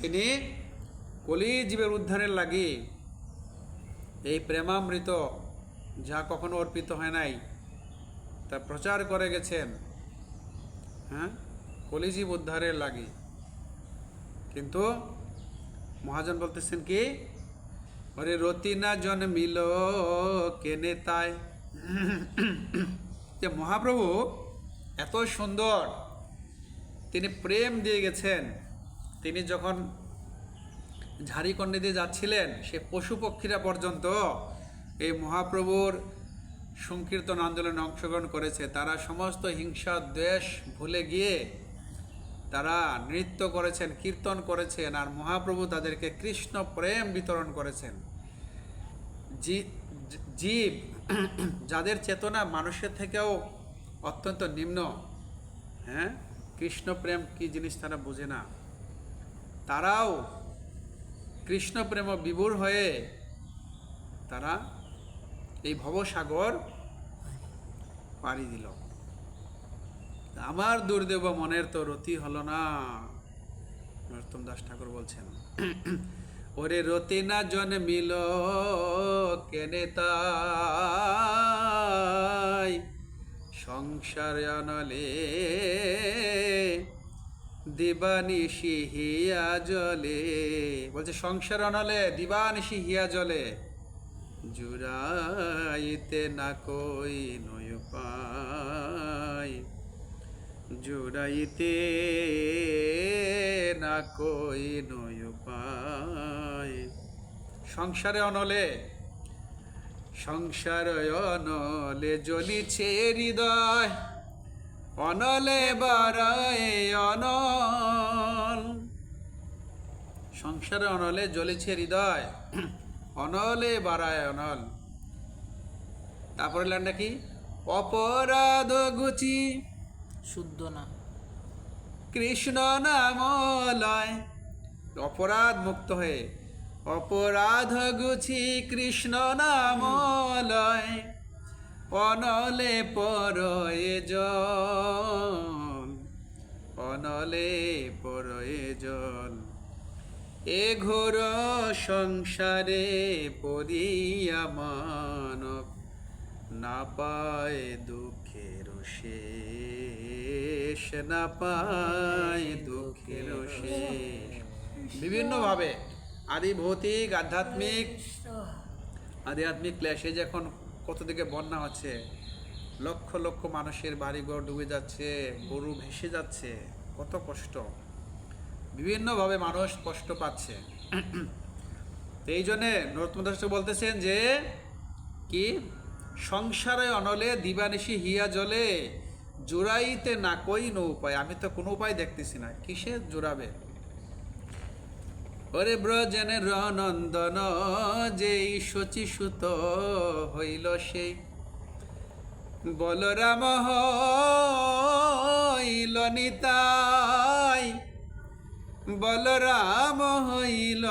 তিনি কলি জীবের উদ্ধারের লাগি এই প্রেমামৃত, যা কখনো অর্পিত হয় নাই, তা প্রচার করে গেছেন হ্যাঁ? কলিজীব উদ্ধারের লাগি। কিন্তু মহাজন বলতেছেন কি ওরে রতিনা জন্মিল কেনে তাই? যে মহাপ্রভু এত সুন্দর তিনি প্রেম দিয়ে গেছেন। তিনি যখন ঝাড়িকন্ডি দিয়ে যাচ্ছিলেন, সে পশু পক্ষীরা পর্যন্ত এই মহাপ্রভুর সংকীর্তন আন্দোলনে অংশগ্রহণ করেছে। তারা সমস্ত হিংসা, দ্বেষ ভুলে গিয়ে তারা নৃত্য করেছেন, কীর্তন করেছেন আর মহাপ্রভু তাদেরকে কৃষ্ণ প্রেম বিতরণ করেছেন। জীব যাদের চেতনা মানুষের থেকেও অত্যন্ত নিম্ন হ্যাঁ? কৃষ্ণ প্রেম কি জিনিস তারা বোঝে না? তারাও কৃষ্ণ প্রেম বিভোর হয়ে তারা এই ভবসাগর পাড়ি দিল। আমার দুর্দেব মনের তো রতি হলো না নরোত্তম দাস ঠাকুর বলছেন। ওরে রতি না জন্মিল কেনে তাই? সংসার অনলে দিবানিশি হিয়া জলে। বলছে সংসার অনলে দিবানিশি হিয়া জলে। জুড়াইতে না কই নয় পাই। জুড়াইতে না কই নয় পাই। সংসারে অনলে সংসার অনলে জ্বলিছে হৃদয় অনলে বারায় অনল। সংসারে অনলে জ্বলেছে হৃদয় অনলে বাড়ায় অনল। তারপরে লেনটা কি? অপরাধ গুচি। শুদ্ধ না। কৃষ্ণ নামলয় অপরাধ মুক্ত হয়ে অপরাধ গুছি কৃষ্ণ নাম অনলে পরয়ে অনলে পরয়ে এ ঘোর সংসারে পড়িয়া মানব না পায় দুঃখের শেষ, না পায় দুঃখের শেষ। বিভিন্নভাবে আদি ভৌতিক আধ্যাত্মিক আধ্যাত্মিক ক্লেশে যখন কত দিকে বন্যা হচ্ছে লক্ষ লক্ষ মানুষের বাড়িঘর ডুবে যাচ্ছে গরু ভেসে যাচ্ছে কত কষ্ট। বিভিন্নভাবে মানুষ কষ্ট পাচ্ছে। এই জন্যে নরোত্তম দাস বলতেছেন যে কি? সংসারে অনলে দিবানিশি হিয়া জলে জোড়াইতে না কই নো উপায়। আমি তো কোনো উপায় দেখতেছি না। কিসে জোড়াবে? ওরে ব্রজেনের নন্দন, যেই শচীসুত হইল সেই। বলরাম হইল নিতাই, বলরাম হইল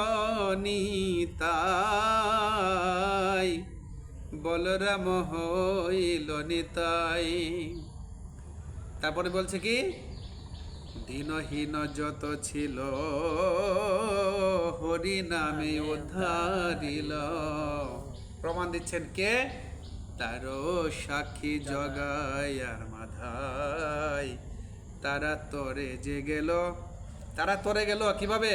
নিতাই, বলরাম হইল নিতাই। তারপরে বলছে কি? দিনহীন যত ছিল হরি নামে উদ্ধারিল। প্রমাণ দিচ্ছেন কে? তারও সাক্ষী জগাই আর মাধাই। তারা তরে যে গেল তারা তরে গেল কীভাবে?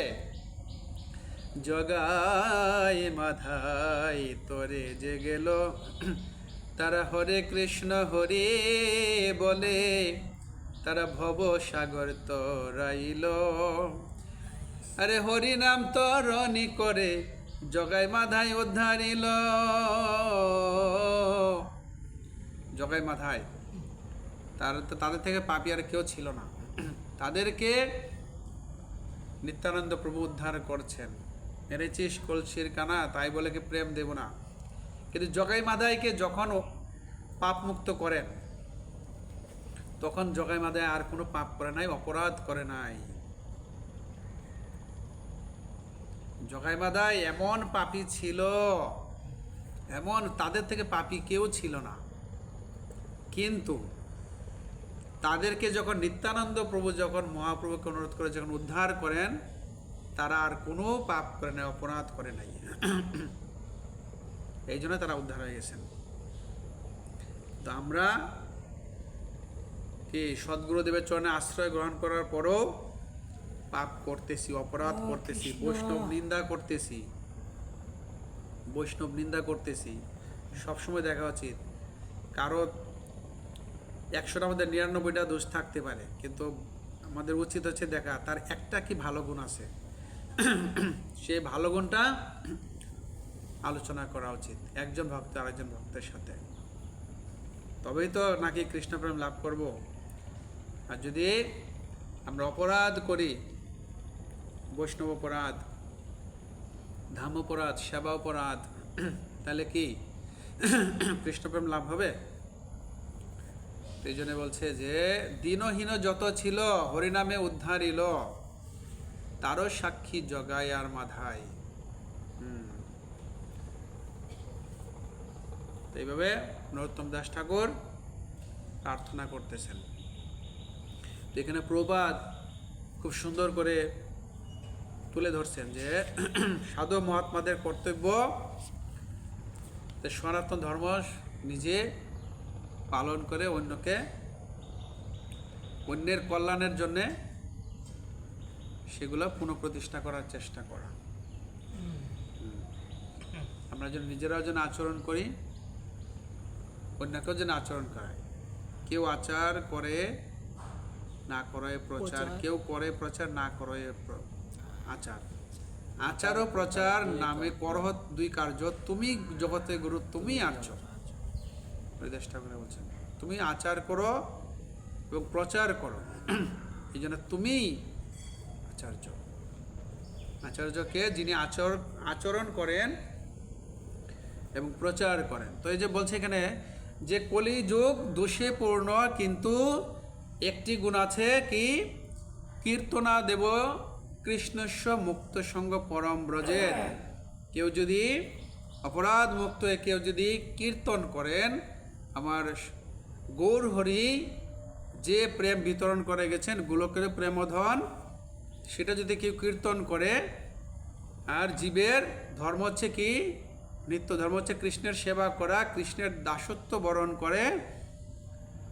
জগাই মাধাই তরে যে গেল। তারা হরে কৃষ্ণ হরে বলে তারা ভব সাগর তরাইল। আরে হরি নাম তরণি করে জগাই মাধাই উদ্ধারিল। জগাই মাধাই, তার তো তাদের থেকে পাপি আর কেউ ছিল না। তাদেরকে নিত্যানন্দ প্রভু উদ্ধার করছেন। মেরেছিস কলসির কানা, তাই বলে কি প্রেম দেব না। কিন্তু জগাই মাদাইকে যখন ও পাপ মুক্ত করেন তখন জগাই মাদাই আর কোনো পাপ করে নাই, অপরাধ করে নাই। জগাই মাদাই এমন পাপি ছিল, এমন তাদের থেকে পাপি কেউ ছিল না। কিন্তু তাদেরকে যখন নিত্যানন্দ প্রভু যখন মহাপ্রভুকে অনুরোধ করে যখন উদ্ধার করেন, তারা আর কোনো পাপ করে নাই, অপরাধ করে নাই। এই জন্য তারা উদ্ধার হয়ে গেছেন। তো আমরা কি সদ্গুরুদেবের চরণে আশ্রয় গ্রহণ করার পরও পাপ করতেছি অপরাধ করতেছি বৈষ্ণব নিন্দা করতেছি। বৈষ্ণব নিন্দা করতেছি। সবসময় দেখা উচিত। কারও একশোটার আমাদের নিরানব্বইটা দোষ থাকতে পারে কিন্তু আমাদের উচিত হচ্ছে দেখা তার একটা কি ভালো গুণ আছে। সেই ভালো গুণটা আলোচনা করা উচিত একজন ভক্ত আরেকজন ভক্তের সাথে। তবেই তো নাকি কৃষ্ণপ্রেম লাভ করব। আর যদি আমরা অপরাধ করি, বৈষ্ণব অপরাধ, ধাম অপরাধ, সেবা অপরাধ, তাহলে কি কৃষ্ণপ্রেম লাভ হবে? এই জন্য বলছে যে, দিনহীন যত ছিল, হরিনামে উদ্ধারিল তারও সাক্ষী জগায় আর মাধায়। এইভাবে নরোত্তম দাস ঠাকুর প্রার্থনা করতেছেন। তো এখানে প্রবাদ খুব সুন্দর করে তুলে ধরছেন যে সাধু মহাত্মাদের কর্তব্য যে সনাতন ধর্ম নিজে পালন করে অন্যকে অন্যের কল্যাণের জন্যে সেগুলো পুনঃপ্রতিষ্ঠা করার চেষ্টা করা। আমরা যেন নিজেরাও যেন আচরণ করি অন্যকেও যেন আচরণ করায়। কেউ আচার করে না করে প্রচার। কেউ করে প্রচার না করে প্র- আচার। আচার ও প্রচার নামে করহ দুই কার্য। তুমি জগতে গুরু তুমি আর্য। হরিদাস ঠাকুর বলছেন তুমি আচার করো এবং প্রচার করো। এই জন্য তুমি আচার্য। আচার্যকে যিনি আচর আচরণ করেন এবং প্রচার করেন। তো এই যে বলছে এখানে যে কলিযুগ দোষে পূর্ণ কিন্তু একটি গুণ আছে কি? কীর্তনা দেব কৃষ্ণস্ব মুক্ত সঙ্গ পরম ব্রজের কেউ যদি অপরাধ মুক্ত হয়ে কেউ যদি কীর্তন করেন, আমার গৌর হরি যে প্রেম বিতরণ করে গেছেন, গোলকের প্রেমধন, সেটা যদি কেউ কীর্তন করে, আর জীবের ধর্ম হচ্ছে কি? নিত্য ধর্ম হচ্ছে কৃষ্ণের সেবা করা, কৃষ্ণের দাসত্ব বরণ করে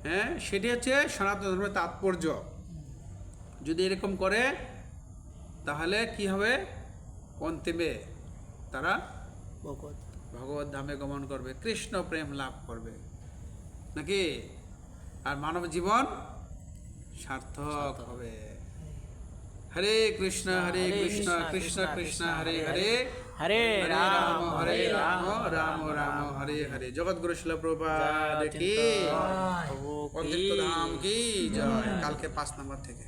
হ্যাঁ সেটি হচ্ছে সনাতন ধর্মের তাৎপর্য। যদি এরকম করে তাহলে কি হবে? অন্তিমে তারা ভগবত। ভগবত ধামে গমন করবে কৃষ্ণ প্রেম লাভ করবে। নাকি? আর মানব জীবন সার্থক হবে। হরে কৃষ্ণ হরে কৃষ্ণ কৃষ্ণ কৃষ্ণ হরে। হরে। হরে রাম হরে রাম। রাম রাম হরে হরে। জগৎগুরু শিল প্রভাত কি রাম কি অদ্বৈত ধাম কি জয়। কালকে পাঁচ নম্বর থেকে।